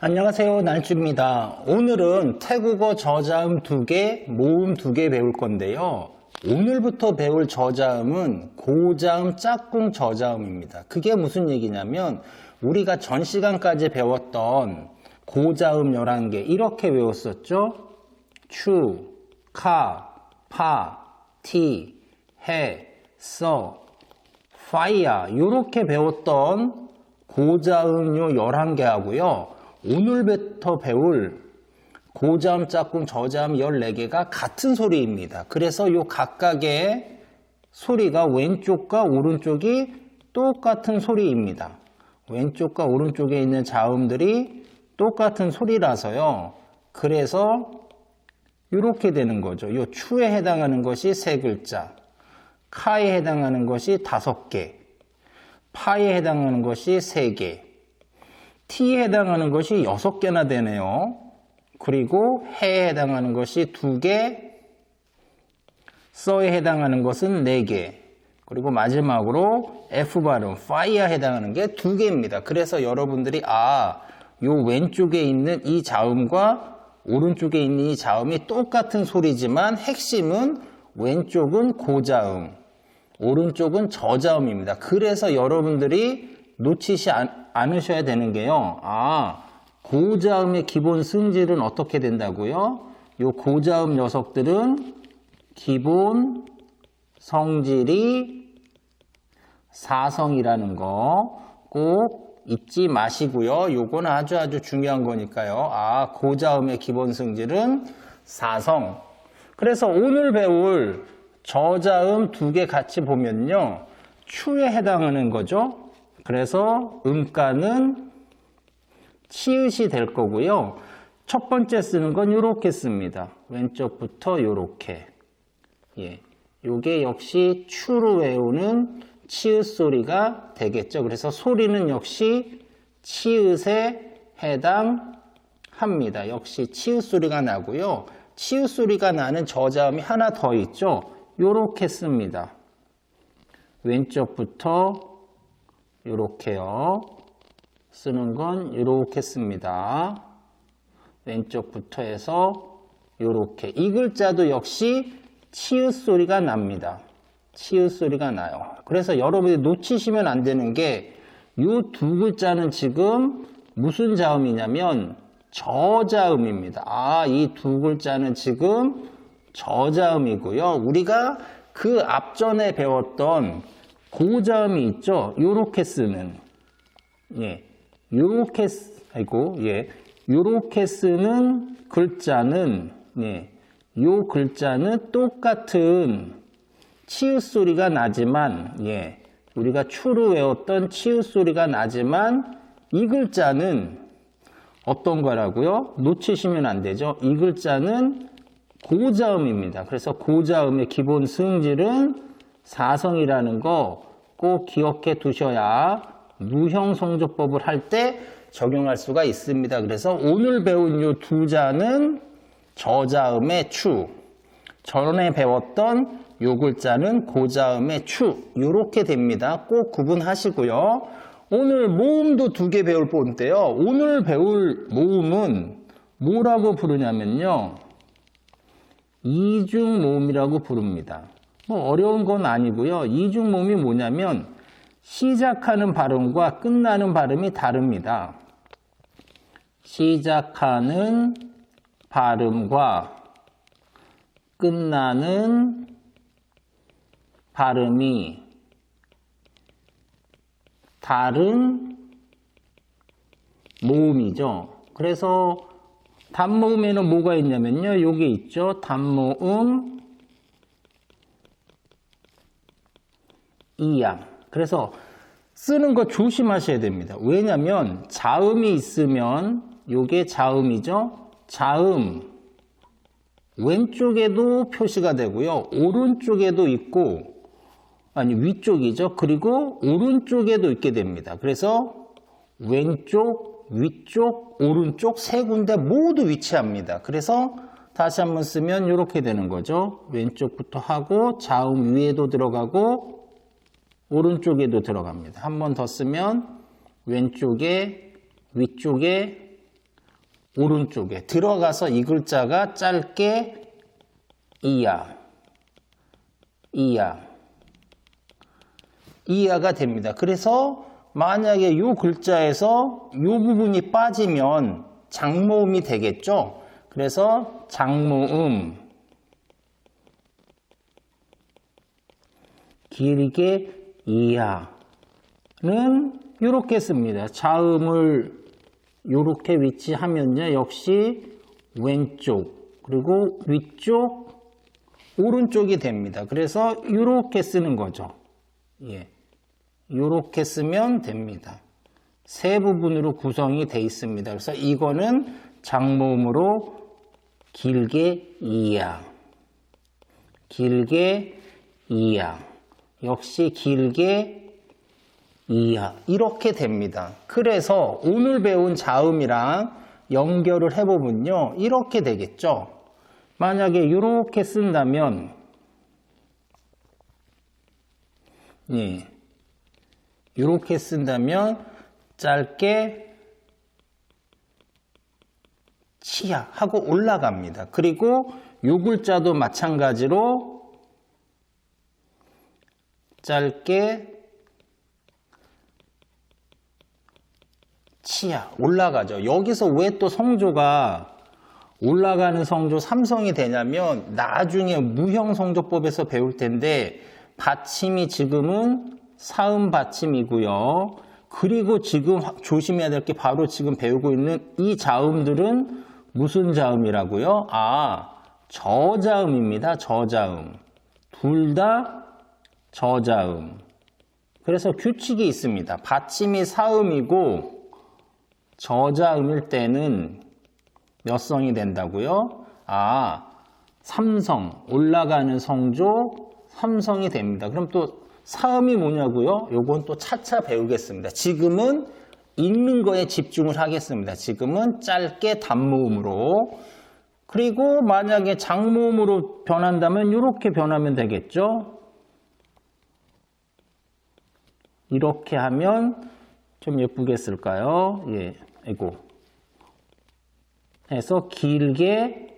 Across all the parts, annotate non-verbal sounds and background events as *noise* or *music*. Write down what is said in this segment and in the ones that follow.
안녕하세요. 날주입니다. 오늘은 태국어 저자음 두 개, 모음 두 개 배울 건데요. 오늘부터 배울 저자음은 고자음 짝꿍 저자음입니다. 그게 무슨 얘기냐면 우리가 전 시간까지 배웠던 고자음 11개 이렇게 외웠었죠? 추, 카, 파, 티, 해, 써, 파이어 이렇게 배웠던 고자음요 11개 하고요. 오늘부터 배울 고자음 짝꿍 저자음 14개가 같은 소리입니다. 그래서 요 각각의 소리가 왼쪽과 오른쪽이 똑같은 소리입니다. 왼쪽과 오른쪽에 있는 자음들이 똑같은 소리라서요. 그래서 이렇게 되는 거죠. 요 추에 해당하는 것이 세 글자, 카에 해당하는 것이 다섯 개, 파에 해당하는 것이 세 개, T에 해당하는 것이 여섯 개나 되네요. 그리고 해에 해당하는 것이 두 개, 써에 해당하는 것은 네 개, 그리고 마지막으로 F 발음, fire에 해당하는 게두 개입니다. 그래서 여러분들이 아, 요 왼쪽에 있는 이 자음과 오른쪽에 있는 이 자음이 똑같은 소리지만 핵심은 왼쪽은 고자음, 오른쪽은 저자음입니다. 그래서 여러분들이 놓치지 않, 않으셔야 되는 게요. 아, 고자음의 기본 승질은 어떻게 된다고요? 요 고자음 녀석들은 기본 성질이 사성이라는 거 꼭 잊지 마시고요. 요건 아주 아주 중요한 거니까요. 아, 고자음의 기본 승질은 사성. 그래서 오늘 배울 저자음 두 개 같이 보면요. 추에 해당하는 거죠. 그래서 음가는 치읓이 될 거고요. 첫 번째 쓰는 건 이렇게 씁니다. 왼쪽부터 이렇게. 예. 요게 역시 추로 외우는 치읓 소리가 되겠죠. 그래서 소리는 역시 치읓에 해당합니다. 역시 치읓 소리가 나고요. 치읓 소리가 나는 저자음이 하나 더 있죠. 요렇게 씁니다. 왼쪽부터 요렇게요. 쓰는 건 이렇게 씁니다. 왼쪽부터 해서 요렇게. 이 글자도 역시 치읓 소리가 납니다. 치읓 소리가 나요. 그래서 여러분이 놓치시면 안 되는 게요두 글자는 지금 무슨 자음이냐면 저자음입니다. 아, 이 두 글자는 지금 저자음이고요. 우리가 그 앞전에 배웠던 고자음이 있죠. 요렇게 쓰는 예. 요렇게 아이고 예. 요렇게 쓰는 글자는 예. 요 글자는 똑같은 치읓 소리가 나지만 예. 우리가 추루 외웠던 치읓 소리가 나지만 이 글자는 어떤 거라고요? 놓치시면 안 되죠. 이 글자는 고자음입니다. 그래서 고자음의 기본 승질은 사성이라는 거 꼭 기억해 두셔야 무형성조법을 할 때 적용할 수가 있습니다. 그래서 오늘 배운 이 두 자는 저자음의 추, 전에 배웠던 요 글자는 고자음의 추 이렇게 됩니다. 꼭 구분하시고요. 오늘 모음도 두 개 배울 건데요. 오늘 배울 모음은 뭐라고 부르냐면요. 이중 모음이라고 부릅니다. 뭐 어려운 건 아니고요. 이중 모음이 뭐냐면 시작하는 발음과 끝나는 발음이 다릅니다. 시작하는 발음과 끝나는 발음이 다른 모음이죠. 그래서 단모음에는 뭐가 있냐면요. 여기 있죠. 단모음, 이 양. 그래서 쓰는 거 조심하셔야 됩니다. 왜냐면 자음이 있으면 요게 자음이죠. 자음 왼쪽에도 표시가 되고요. 오른쪽에도 있고 아니 위쪽이죠. 그리고 오른쪽에도 있게 됩니다. 그래서 왼쪽, 위쪽, 오른쪽 세 군데 모두 위치합니다. 그래서 다시 한번 쓰면 이렇게 되는 거죠. 왼쪽부터 하고 자음 위에도 들어가고 오른쪽에도 들어갑니다. 한 번 더 쓰면 왼쪽에, 위쪽에, 오른쪽에 들어가서 이 글자가 짧게 이야, 이야, 이하가 됩니다. 그래서 만약에 이 글자에서 이 부분이 빠지면 장모음이 되겠죠. 그래서 장모음 길게 이하는 이렇게 씁니다. 자음을 이렇게 위치하면요. 역시 왼쪽 그리고 위쪽 오른쪽이 됩니다. 그래서 이렇게 쓰는 거죠. 예. 이렇게 쓰면 됩니다. 세 부분으로 구성이 되어 있습니다. 그래서 이거는 장모음으로 길게 이야. 길게 이야. 역시 길게 이야. 이렇게 됩니다. 그래서 오늘 배운 자음이랑 연결을 해보면요. 이렇게 되겠죠. 만약에 이렇게 쓴다면, 예. 이렇게 쓴다면, 짧게 치야 하고 올라갑니다. 그리고 요 글자도 마찬가지로 짧게 치야 올라가죠. 여기서 왜 또 성조가 올라가는 성조 삼성이 되냐면 나중에 무형 성조법에서 배울 텐데 받침이 지금은 사음 받침이고요. 그리고 지금 조심해야 될 게 바로 지금 배우고 있는 이 자음들은 무슨 자음이라고요? 아, 저자음입니다. 저자음. 둘 다 저자음. 그래서 규칙이 있습니다. 받침이 사음이고 저자음일 때는 몇 성이 된다고요? 아, 삼성. 올라가는 성조 삼성이 됩니다. 그럼 또 사음이 뭐냐고요? 요건 또 차차 배우겠습니다. 지금은 읽는 거에 집중을 하겠습니다. 지금은 짧게 단모음으로. 그리고 만약에 장모음으로 변한다면 이렇게 변하면 되겠죠? 이렇게 하면 좀 예쁘게 쓸까요? 예, 아이고. 해서 길게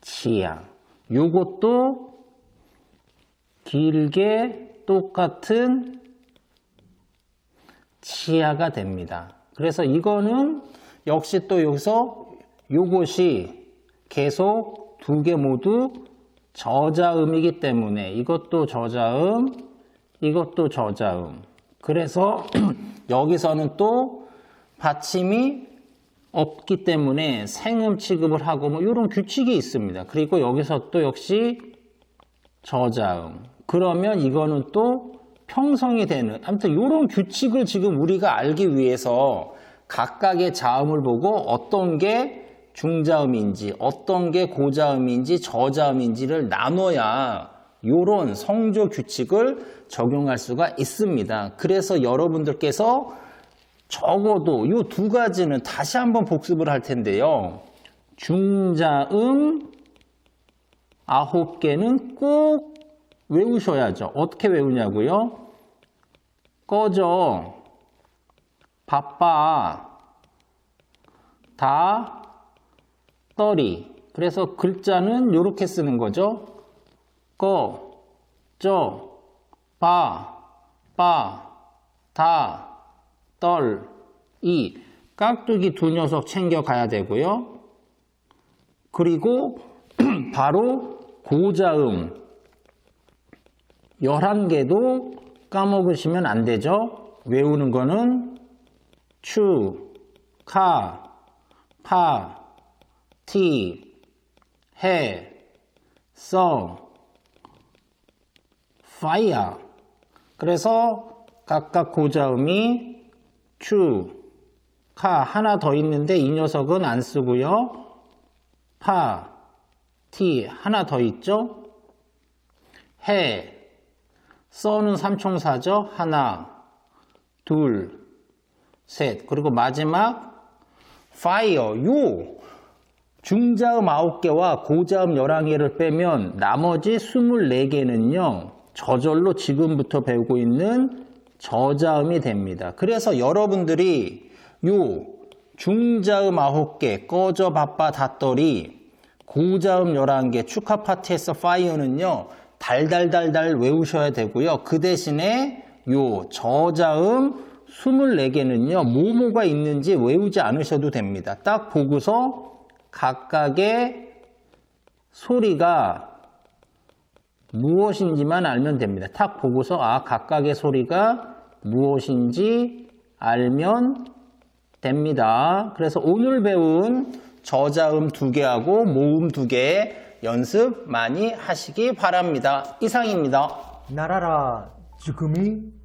치야. 요것도 길게 똑같은 치아가 됩니다. 그래서 이거는 역시 또 여기서 요것이 계속 두 개 모두 저자음이기 때문에 이것도 저자음, 이것도 저자음. 그래서 *clears throat* 여기서는 또 받침이 없기 때문에 생음 취급을 하고 뭐 이런 규칙이 있습니다. 그리고 여기서 또 역시 저자음. 그러면 이거는 또 평성이 되는 아무튼 이런 규칙을 지금 우리가 알기 위해서 각각의 자음을 보고 어떤 게 중자음인지 어떤 게 고자음인지 저자음인지를 나눠야 이런 성조 규칙을 적용할 수가 있습니다. 그래서 여러분들께서 적어도 이 두 가지는 다시 한번 복습을 할 텐데요. 중자음 아홉 개는 꼭 외우셔야죠. 어떻게 외우냐고요? 꺼져, 바빠, 다, 떨이. 그래서 글자는 이렇게 쓰는 거죠. 꺼, 져, 바, 빠, 다, 떨, 이. 깍두기 두 녀석 챙겨가야 되고요. 그리고 *clears throat* 바로 고자음 11개도 까먹으시면 안 되죠. 외우는 거는 추, 카, 파, 티, 해, 써, 파이어. 그래서 각각 고자음이 추, 카 하나 더 있는데 이 녀석은 안 쓰고요. 파, 티 하나 더 있죠? 해, 써는 삼총사죠? 하나, 둘, 셋. 그리고 마지막 fire, 요 중자음 9개와 고자음 11개를 빼면 나머지 24개는요. 저절로 지금부터 배우고 있는 저자음이 됩니다. 그래서 여러분들이 요 중자음 9개, 꺼져 바빠 닷더리, 고자음 11개, 축하 파티에서 파이어는요, 달달달달 외우셔야 되고요. 그 대신에 요 저자음 24개는요, 뭐뭐가 있는지 외우지 않으셔도 됩니다. 딱 보고서 각각의 소리가 무엇인지만 알면 됩니다. 탁 보고서 아 각각의 소리가 무엇인지 알면 됩니다. 그래서 오늘 배운 저자음 두 개하고 모음 두 개 연습 많이 하시기 바랍니다. 이상입니다. 나라라 지금이